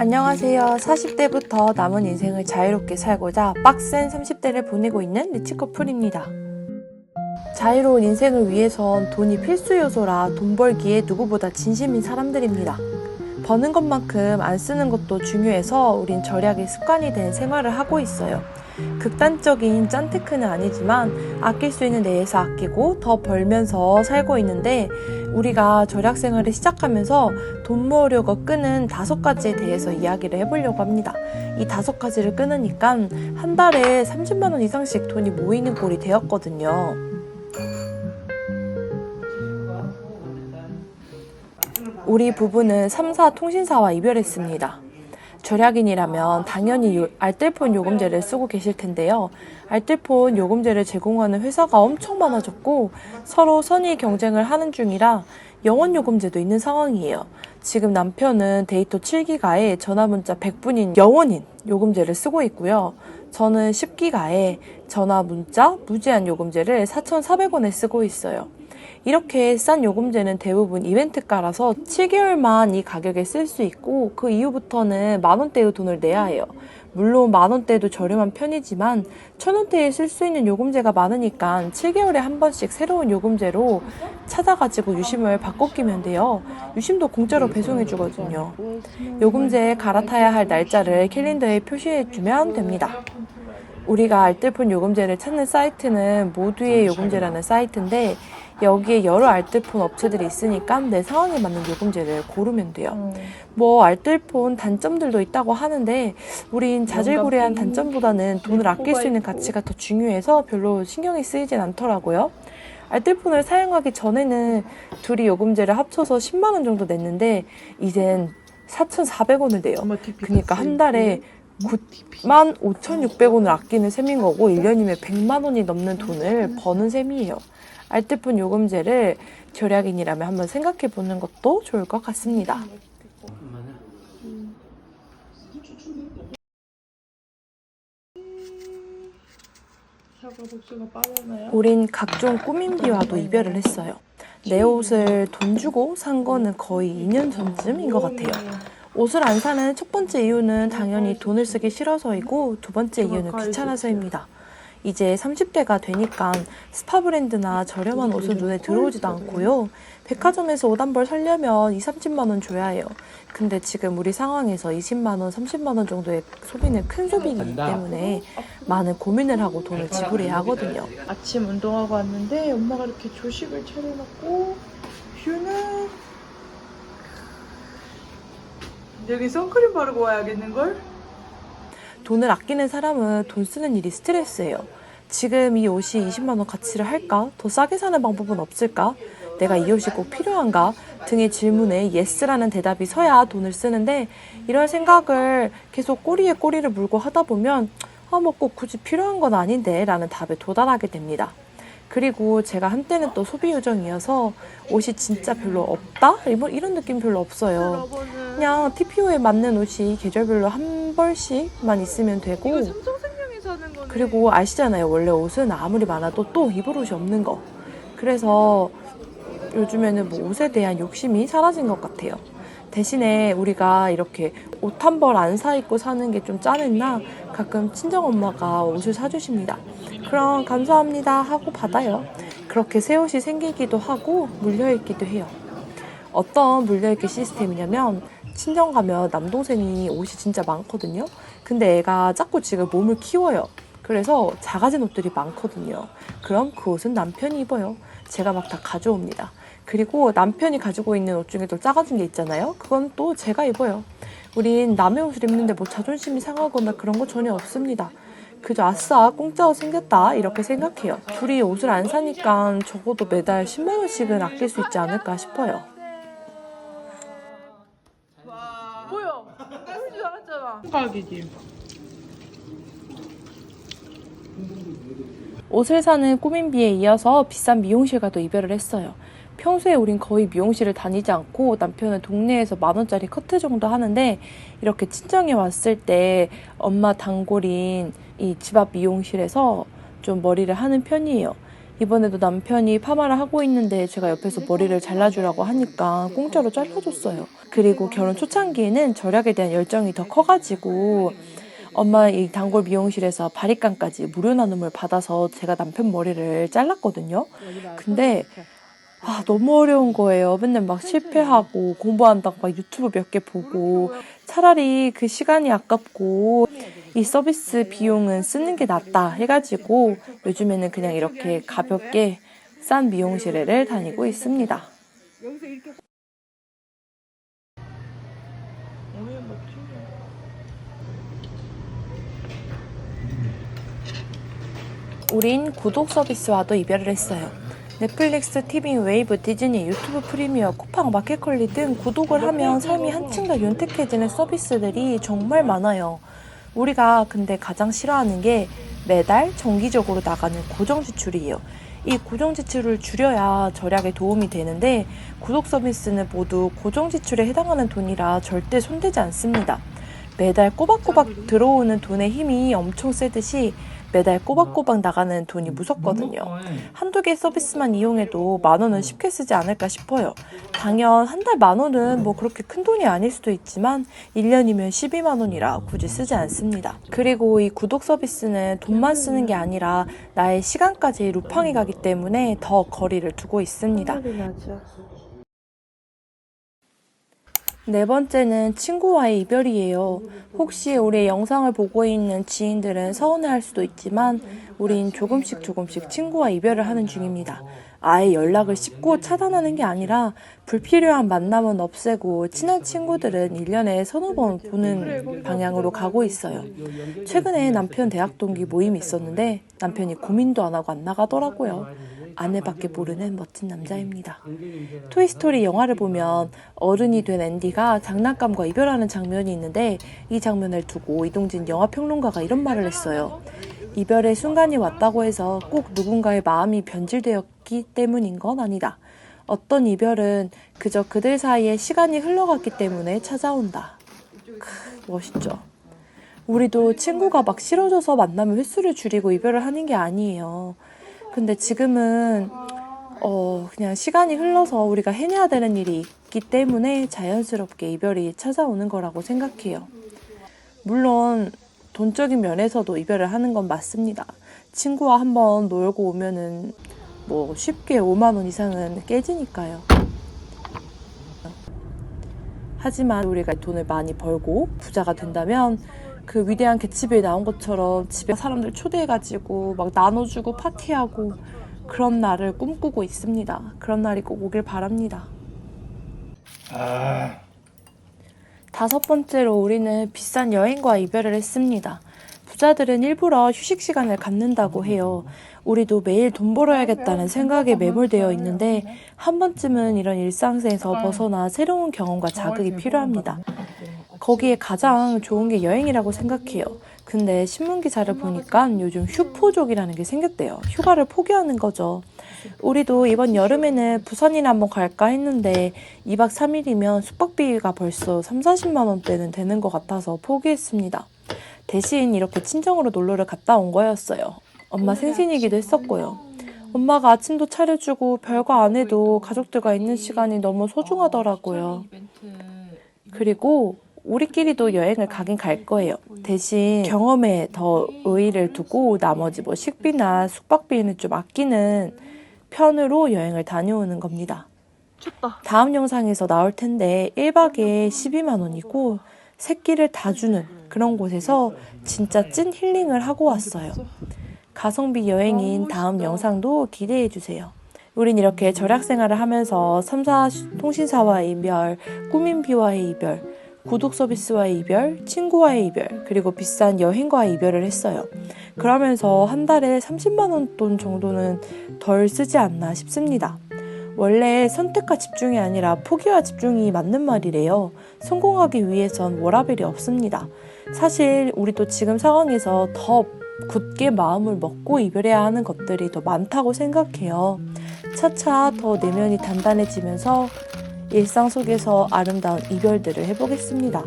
안녕하세요. 40대부터 남은 인생을 자유롭게 살고자 빡센 30대를 보내고 있는 리치 커플입니다. 자유로운 인생을 위해선 돈이 필수 요소라 돈 벌기에 누구보다 진심인 사람들입니다. 버는 것만큼 안 쓰는 것도 중요해서 우린 절약이 습관이 된 생활을 하고 있어요. 극단적인 짠테크는 아니지만 아낄 수 있는 내에서 아끼고 더 벌면서 살고 있는데 우리가 절약 생활을 시작하면서 돈 모으려고 끄는 다섯 가지에 대해서 이야기를 해보려고 합니다. 이 다섯 가지를 끊으니까 한 달에 30만 원 이상씩 돈이 모이는 꼴이 되었거든요. 우리 부부는 3사 통신사와 이별했습니다. 절약인이라면 당연히 요- 알뜰폰 요금제를 쓰고 계실 텐데요. 알뜰폰 요금제를 제공하는 회사가 엄청 많아졌고 서로 선의 경쟁을 하는 중이라 영원 요금제도 있는 상황이에요. 지금 남편은 데이터 7기가에 전화 문자 100분인 영원인 요금제를 쓰고 있고요. 저는 10기가에 전화 문자 무제한 요금제를 4,400원에 쓰고 있어요. 이렇게 싼 요금제는 대부분 이벤트가라서 7개월만 이 가격에 쓸 수 있고 그 이후부터는 만 원대의 돈을 내야 해요. 물론 만 원대도 저렴한 편이지만 천 원대에 쓸 수 있는 요금제가 많으니까 7개월에 한 번씩 새로운 요금제로 찾아가지고 유심을 바꿔 끼면 돼요. 유심도 공짜로 배송해 주거든요. 요금제에 갈아타야 할 날짜를 캘린더에 표시해 주면 됩니다. 우리가 알뜰폰 요금제를 찾는 사이트는 모두의 요금제라는 사이트인데 여기에 여러 알뜰폰 업체들이 있으니까 내 상황에 맞는 요금제를 고르면 돼요. 뭐 알뜰폰 단점들도 있다고 하는데 우린 자질구레한 단점보다는 돈을 아낄 수 있는 가치가 더 중요해서 별로 신경이 쓰이진 않더라고요. 알뜰폰을 사용하기 전에는 둘이 요금제를 합쳐서 10만 원 정도 냈는데 이젠 4,400원을 내요. 그러니까 한 달에 9만 5,600원을 아끼는 셈인 거고 1년이면 100만 원이 넘는 돈을 버는 셈이에요. 알뜰폰 요금제를 절약인이라면 한번 생각해 보는 것도 좋을 것 같습니다. 우린 각종 꾸민비와도 이별을 했어요. 내 옷을 돈 주고 산 거는 거의 2년 전쯤인 것 같아요. 옷을 안 사는 첫 번째 이유는 당연히 돈을 쓰기 싫어서이고 두 번째 이유는 귀찮아서입니다. 이제 30대가 되니까 스파 브랜드나 저렴한 옷은 눈에 들어오지도 않고요. 백화점에서 옷 한벌 사려면 2, 30만 원 줘야 해요. 근데 지금 우리 상황에서 20만 원, 30만 원 정도의 소비는 큰 소비이기 때문에 많은 고민을 하고 돈을 지불해야 하거든요. 아침 운동하고 왔는데 엄마가 이렇게 조식을 차려놓고 뷰는 여기 선크림 바르고 와야겠는걸? 돈을 아끼는 사람은 돈 쓰는 일이 스트레스예요. 지금 이 옷이 20만 원 가치를 할까? 더 싸게 사는 방법은 없을까? 내가 이 옷이 꼭 필요한가? 등의 질문에 예스라는 대답이 서야 돈을 쓰는데 이런 생각을 계속 꼬리에 꼬리를 물고 하다 보면 아, 뭐 꼭 굳이 필요한 건 아닌데 라는 답에 도달하게 됩니다. 그리고 제가 한때는 또 소비 요정이어서 옷이 진짜 별로 없다? 이런 이런 느낌 별로 없어요. 그냥 TPO에 맞는 옷이 계절별로 한 벌씩만 있으면 되고 그리고 아시잖아요. 원래 옷은 아무리 많아도 또 입을 옷이 없는 거. 그래서 요즘에는 뭐 옷에 대한 욕심이 사라진 것 같아요. 대신에 우리가 이렇게 옷 한 벌 안 사 입고 사는 게 좀 짜증나 가끔 친정 엄마가 옷을 사주십니다. 그럼 감사합니다 하고 받아요. 그렇게 새 옷이 생기기도 하고 물려있기도 해요. 어떤 물려있기 시스템이냐면 친정 가면 남동생이 옷이 진짜 많거든요. 근데 애가 자꾸 지금 몸을 키워요. 그래서 작아진 옷들이 많거든요. 그럼 그 옷은 남편이 입어요. 제가 막 다 가져옵니다. 그리고 남편이 가지고 있는 옷 중에도 작아진 게 있잖아요. 그건 또 제가 입어요. 우린 남의 옷을 입는데 뭐 자존심이 상하거나 그런 거 전혀 없습니다. 그저 아싸 공짜 옷 생겼다 이렇게 생각해요. 둘이 옷을 안 사니까 적어도 매달 10만 원씩은 아낄 수 있지 않을까 싶어요. 뭐야 울지 가격이지 옷을 사는 꾸민비에 이어서 비싼 미용실과도 이별을 했어요. 평소에 우린 거의 미용실을 다니지 않고 남편은 동네에서 만 원짜리 커트 정도 하는데 이렇게 친정에 왔을 때 엄마 단골인 이 집 앞 미용실에서 좀 머리를 하는 편이에요. 이번에도 남편이 파마를 하고 있는데 제가 옆에서 머리를 잘라주라고 하니까 공짜로 잘라줬어요. 그리고 결혼 초창기에는 절약에 대한 열정이 더 커가지고 엄마 이 단골 미용실에서 바리깡까지 무료 나눔을 받아서 제가 남편 머리를 잘랐거든요. 근데 아, 너무 어려운 거예요. 맨날 막 실패하고 공부한다고 막 유튜브 몇 개 보고 차라리 그 시간이 아깝고 이 서비스 비용은 쓰는 게 낫다 해가지고 요즘에는 그냥 이렇게 가볍게 싼 미용실에를 다니고 있습니다. 우린 구독 서비스와도 이별을 했어요. 넷플릭스, TV, 웨이브, 디즈니, 유튜브 프리미어, 쿠팡, 마켓컬리 등 구독을 하면 삶이 한층 더 윤택해지는 서비스들이 정말 많아요. 우리가 근데 가장 싫어하는 게 매달 정기적으로 나가는 고정 지출이에요. 이 고정 지출을 줄여야 절약에 도움이 되는데 구독 서비스는 모두 고정 지출에 해당하는 돈이라 절대 손대지 않습니다. 매달 꼬박꼬박 들어오는 돈의 힘이 엄청 세듯이 매달 꼬박꼬박 나가는 돈이 무섭거든요. 한두 개 서비스만 이용해도 만 원은 쉽게 쓰지 않을까 싶어요. 당연 한 달 만 원은 뭐 그렇게 큰 돈이 아닐 수도 있지만 1년이면 12만 원이라 굳이 쓰지 않습니다. 그리고 이 구독 서비스는 돈만 쓰는 게 아니라 나의 시간까지 루팡이 가기 때문에 더 거리를 두고 있습니다. 네 번째는 친구와의 이별이에요. 혹시 우리 영상을 보고 있는 지인들은 서운해할 수도 있지만 우린 조금씩 조금씩 친구와 이별을 하는 중입니다. 아예 연락을 씹고 차단하는 게 아니라 불필요한 만남은 없애고 친한 친구들은 1년에 서너 번 보는 방향으로 가고 있어요. 최근에 남편 대학 동기 모임이 있었는데 남편이 고민도 안 하고 안 나가더라고요. 아내밖에 모르는 멋진 남자입니다. 토이스토리 영화를 보면 어른이 된 앤디가 장난감과 이별하는 장면이 있는데 이 장면을 두고 이동진 영화평론가가 이런 말을 했어요. 이별의 순간이 왔다고 해서 꼭 누군가의 마음이 변질되었기 때문인 건 아니다. 어떤 이별은 그저 그들 사이에 시간이 흘러갔기 때문에 찾아온다. 크, 멋있죠? 우리도 친구가 막 싫어져서 만나면 횟수를 줄이고 이별을 하는 게 아니에요. 근데 지금은 어 그냥 시간이 흘러서 우리가 해내야 되는 일이 있기 때문에 자연스럽게 이별이 찾아오는 거라고 생각해요. 물론 돈적인 면에서도 이별을 하는 건 맞습니다. 친구와 한번 놀고 오면은 뭐 쉽게 5만 원 이상은 깨지니까요. 하지만 우리가 돈을 많이 벌고 부자가 된다면 그 위대한 개츠비에 나온 것처럼 집에 사람들 초대해가지고 막 나눠주고 파티하고 그런 날을 꿈꾸고 있습니다. 그런 날이 꼭 오길 바랍니다. 다섯 번째로 우리는 비싼 여행과 이별을 했습니다. 부자들은 일부러 휴식 시간을 갖는다고 해요. 우리도 매일 돈 벌어야겠다는 생각에 매몰되어 있는데 한 번쯤은 이런 일상에서 벗어나 새로운 경험과 자극이 필요합니다. 거기에 가장 좋은 게 여행이라고 생각해요. 근데 신문 기사를 보니까 요즘 휴포족이라는 게 생겼대요. 휴가를 포기하는 거죠. 우리도 이번 여름에는 부산이나 한번 갈까 했는데 2박 3일이면 숙박비가 벌써 3, 40만 원대는 되는 것 같아서 포기했습니다. 대신 이렇게 친정으로 놀러를 갔다 온 거였어요. 엄마 생신이기도 했었고요. 엄마가 아침도 차려주고 별거 안 해도 가족들과 있는 시간이 너무 소중하더라고요. 그리고 우리끼리도 여행을 가긴 갈 거예요. 대신 경험에 더 의의를 두고 나머지 뭐 식비나 숙박비는 좀 아끼는 편으로 여행을 다녀오는 겁니다. 춥다. 다음 영상에서 나올 텐데 1박에 12만 원이고 새끼를 다 주는 그런 곳에서 진짜 찐 힐링을 하고 왔어요. 가성비 여행인 다음 영상도 기대해 주세요. 우린 이렇게 절약 생활을 하면서 3사 통신사와의 이별, 꾸민비와의 이별, 구독 서비스와의 이별, 친구와의 이별, 그리고 비싼 여행과의 이별을 했어요. 그러면서 한 달에 30만 원 돈 정도는 덜 쓰지 않나 싶습니다. 원래 선택과 집중이 아니라 포기와 집중이 맞는 말이래요. 성공하기 위해선 워라벨이 없습니다. 사실 우리도 지금 상황에서 더 굳게 마음을 먹고 이별해야 하는 것들이 더 많다고 생각해요. 차차 더 내면이 단단해지면서 일상 속에서 아름다운 이별들을 해보겠습니다.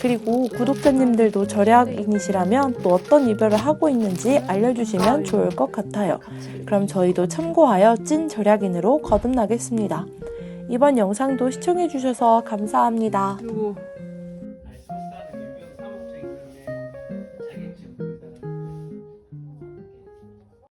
그리고 구독자님들도 절약인이시라면 또 어떤 이별을 하고 있는지 알려주시면 좋을 것 같아요. 그럼 저희도 참고하여 찐 절약인으로 거듭나겠습니다. 이번 영상도 시청해주셔서 감사합니다.